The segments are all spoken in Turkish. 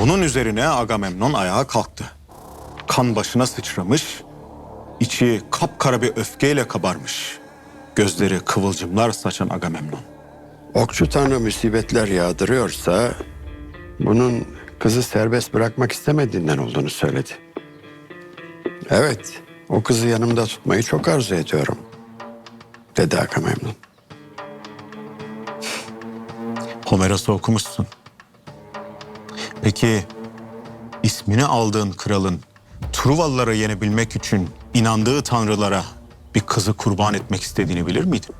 Bunun üzerine Agamemnon ayağa kalktı. Kan başına sıçramış, içi kapkara bir öfkeyle kabarmış. Gözleri kıvılcımlar saçan Agamemnon. Okçu tanrı musibetler yağdırıyorsa bunun kızı serbest bırakmak istemediğinden olduğunu söyledi. Evet, o kızı yanımda tutmayı çok arzu ediyorum. Dedi Agamemnon. Homeros'u okumuşsun. Peki ismini aldığın kralın Truvalılara yenebilmek için inandığı tanrılara bir kızı kurban etmek istediğini bilir miydin?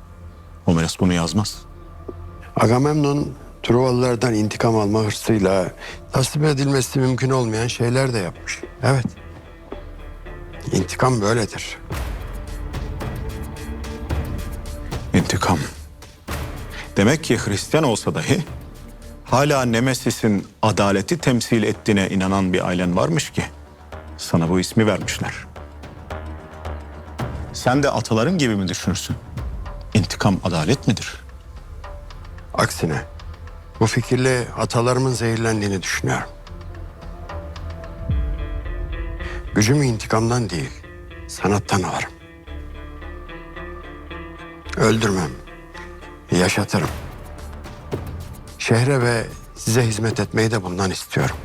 Homeros bunu yazmaz. Agamemnon Truvalılardan intikam alma hırsıyla tasvip edilmesi mümkün olmayan şeyler de yapmış. Evet. İntikam böyledir. İntikam. Demek ki Hristiyan olsa dahi hala Nemesis'in adaleti temsil ettiğine inanan bir ailen varmış ki sana bu ismi vermişler. Sen de ataların gibi mi düşünürsün? İntikam adalet midir? Aksine bu fikirle atalarımın zehirlendiğini düşünüyorum. Gücümü intikamdan değil, sanattan alırım. Öldürmem, yaşatırım. Şehre ve size hizmet etmeyi de bundan istiyorum.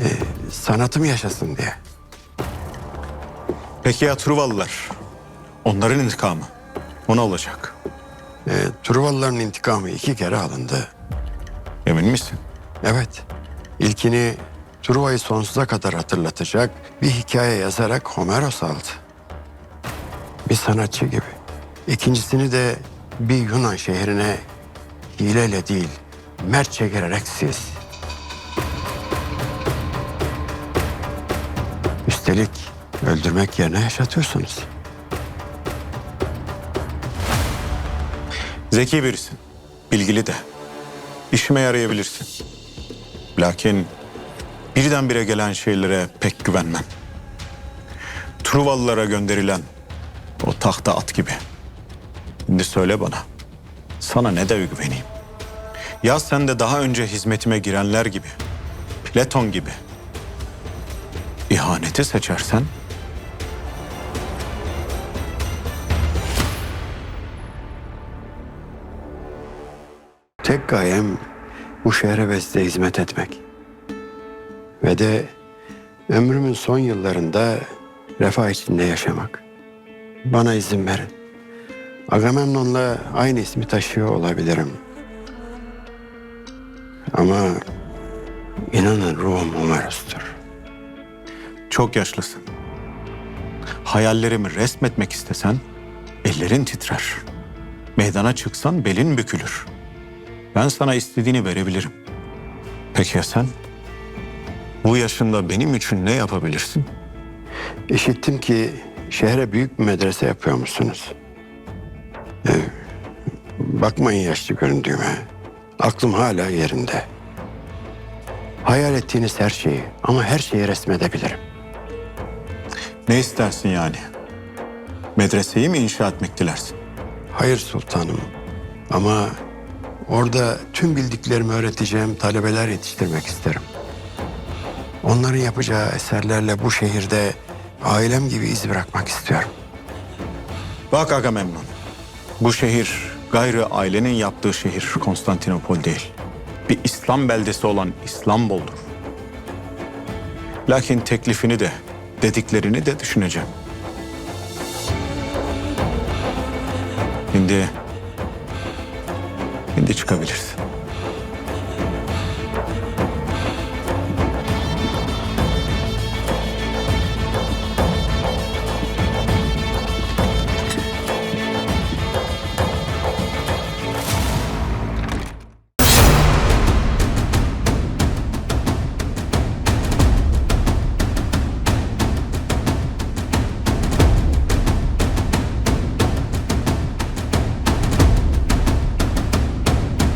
Ee, sanatım yaşasın diye. Peki ya Truvalılar? Onların intikamı. O ne olacak? Ee, Truvalıların intikamı iki kere alındı. Emin misin? Evet. İlkini Truva'yı sonsuza kadar hatırlatacak bir hikaye yazarak Homeros aldı. Bir sanatçı gibi. İkincisini de bir Yunan şehrine hileyle değil, mertçe girerek siz. Üstelik öldürmek yerine yaşatıyorsunuz. Zeki birisin. Bilgili de. İşime yarayabilirsin. Lakin birdenbire gelen şeylere pek güvenmem. Truvalılara gönderilen o tahta at gibi. Şimdi söyle bana. Sana ne de güveneyim. Ya sen de daha önce hizmetime girenler gibi, Platon gibi ihaneti seçersen Tek gayem bu şehre ve size hizmet etmek. Ve de ömrümün son yıllarında refah içinde yaşamak. Bana izin verin. Agamemnon'la aynı ismi taşıyor olabilirim. Ama inanın ruhum Homeros'tur. Çok yaşlısın. Hayallerimi resmetmek istesen ellerin titrer. Meydana çıksan belin bükülür. Ben sana istediğini verebilirim. Peki ya sen? Bu yaşında benim için ne yapabilirsin? İşittim ki şehre büyük bir medrese yapıyormuşsunuz. Bakmayın yaşlı göründüğüme. Aklım hala yerinde. Hayal ettiğiniz her şeyi ama her şeyi resmedebilirim. Ne istersin yani? Medreseyi mi inşa etmek dilersin? Hayır sultanım. Ama orada tüm bildiklerimi öğreteceğim talebeler yetiştirmek isterim. Onların yapacağı eserlerle bu şehirde ailem gibi iz bırakmak istiyorum. Bak Agamemnon, bu şehir gayrı ailenin yaptığı şehir Konstantinopol değil. Bir İslam beldesi olan İstanbul'dur. Lakin teklifini de, dediklerini de düşüneceğim. Şimdi, şimdi çıkabilirsin.